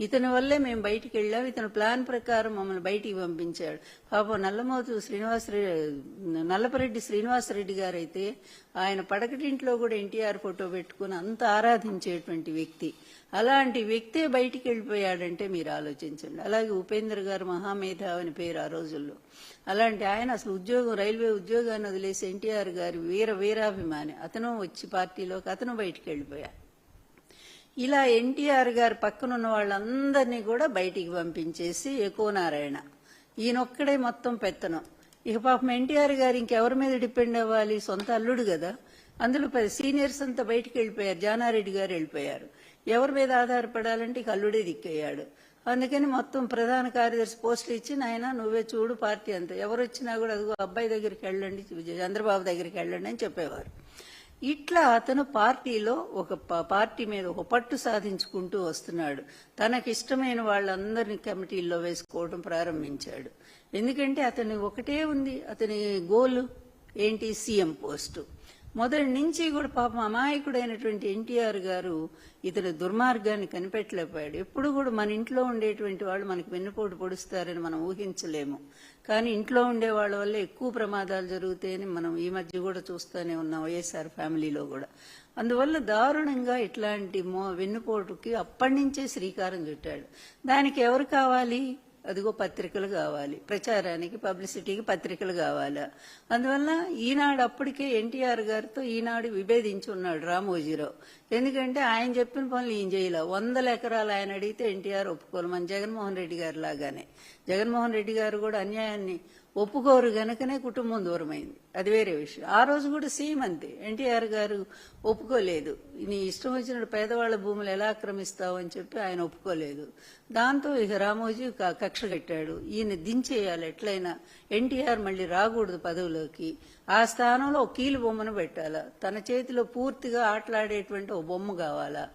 ఇతని వల్లే మేము బయటికి వెళ్ళాం. ఇతను ప్లాన్ ప్రకారం మమ్మల్ని బయటికి పంపించాడు. పాపం నల్లమోతు శ్రీనివాసరెడ్డి నల్లపరెడ్డి శ్రీనివాసరెడ్డి గారు అయితే ఆయన పడకటింట్లో కూడా ఎన్టీఆర్ ఫోటో పెట్టుకుని అంత ఆరాధించేటువంటి వ్యక్తి. అలాంటి వ్యక్తే బయటికి వెళ్ళిపోయాడంటే మీరు ఆలోచించండి. అలాగే ఉపేంద్ర గారు మహామేధావి అని పేరు ఆ రోజుల్లో. అలాంటి ఆయన అసలు ఉద్యోగం రైల్వే ఉద్యోగాన్ని వదిలేసి ఎన్టీఆర్ గారి వీర వీరాభిమాని. అతను వచ్చి పార్టీలోకి అతను బయటికి వెళ్ళిపోయాడు. ఇలా ఎన్టీఆర్ గారు పక్కనున్న వాళ్ళందరినీ కూడా బయటికి పంపించేసి ఎక్కువ నారాయణ ఈయనొక్కడే మొత్తం పెత్తనం. ఇక పాపం ఎన్టీఆర్ గారు ఇంకెవరి మీద డిపెండ్ అవ్వాలి? సొంత అల్లుడు కదా. అందులో పది సీనియర్స్ అంతా బయటికి వెళ్ళిపోయారు. జానారెడ్డి గారు వెళ్ళిపోయారు. ఎవరి మీద ఆధారపడాలంటే ఇక అల్లుడే దిక్కయ్యాడు అందుకని మొత్తం ప్రధాన కార్యదర్శి పోస్టులు ఇచ్చి నాయన నువ్వే చూడు పార్టీ అంతా. ఎవరు వచ్చినా కూడా అదిగో అబ్బాయి దగ్గరికి వెళ్ళండి చంద్రబాబు దగ్గరికి వెళ్ళండి అని చెప్పేవారు. ఇట్లా అతను పార్టీలో ఒక ప- పార్టీ మీద ఒక పట్టు సాధించుకుంటూ వస్తున్నాడు. తనకి ఇష్టమైన వాళ్ళందరినీ కమిటీల్లో వేసుకోవడం ప్రారంభించాడు. ఎందుకంటే అతని ఒకటే ఉంది. అతని గోలు ఏంటి? CM post. మొదటి నుంచి కూడా పాపం అమాయకుడైనటువంటి ఎన్టీఆర్ గారు ఇతని దుర్మార్గాన్ని కనిపెట్టలేకపోయాడు. ఎప్పుడు కూడా మన ఇంట్లో ఉండేటువంటి వాళ్ళు మనకి వెన్నుపోటు పొడుస్తారని మనం ఊహించలేము. కానీ ఇంట్లో ఉండే వాళ్ళ వల్ల ఎక్కువ ప్రమాదాలు జరుగుతాయని మనం ఈ మధ్య కూడా చూస్తూనే ఉన్నాం వైఎస్ఆర్ ఫ్యామిలీలో కూడా. అందువల్ల దారుణంగా ఇట్లాంటి మో వెన్నుపోటుకి అప్పటి నుంచే శ్రీకారం చుట్టాడు. దానికి ఎవరు కావాలి? అదిగో పత్రికలు కావాలి. ప్రచారానికి పబ్లిసిటీకి పత్రికలు కావాలి? అందువల్ల ఈనాడు అప్పటికే ఎన్టీఆర్ గారితో ఈనాడు విభేదించి ఉన్నాడు రామోజీరావు. ఎందుకంటే ఆయన చెప్పిన పనులు ఈయన చేయలే. వందల ఎకరాలు ఆయన అడిగితే ఎన్టీఆర్ ఒప్పుకోరు మన జగన్మోహన్ రెడ్డి గారు లాగానే. జగన్మోహన్ రెడ్డి గారు కూడా అన్యాయాన్ని ఒప్పుకోరు గనకనే కుటుంబం దూరమైంది. అది వేరే విషయం. ఆ రోజు కూడా సేమ్ అంతే. ఎన్టీఆర్ గారు ఒప్పుకోలేదు. నీ ఇష్టం వచ్చిన పేదవాళ్ళ భూములు ఎలా ఆక్రమిస్తావు అని చెప్పి ఆయన ఒప్పుకోలేదు. దాంతో ఇక రామోజీ క- కక్ష కట్టాడు. ఈయన దించేయాలి. ఎట్లయినా ఎన్టీఆర్ మళ్ళీ రాకూడదు పదవిలోకి. ఆ స్థానంలో ఒక కీలు బొమ్మను పెట్టాలా? తన చేతిలో పూర్తిగా ఆటలాడేటువంటి ఒక బొమ్మ కావాలా?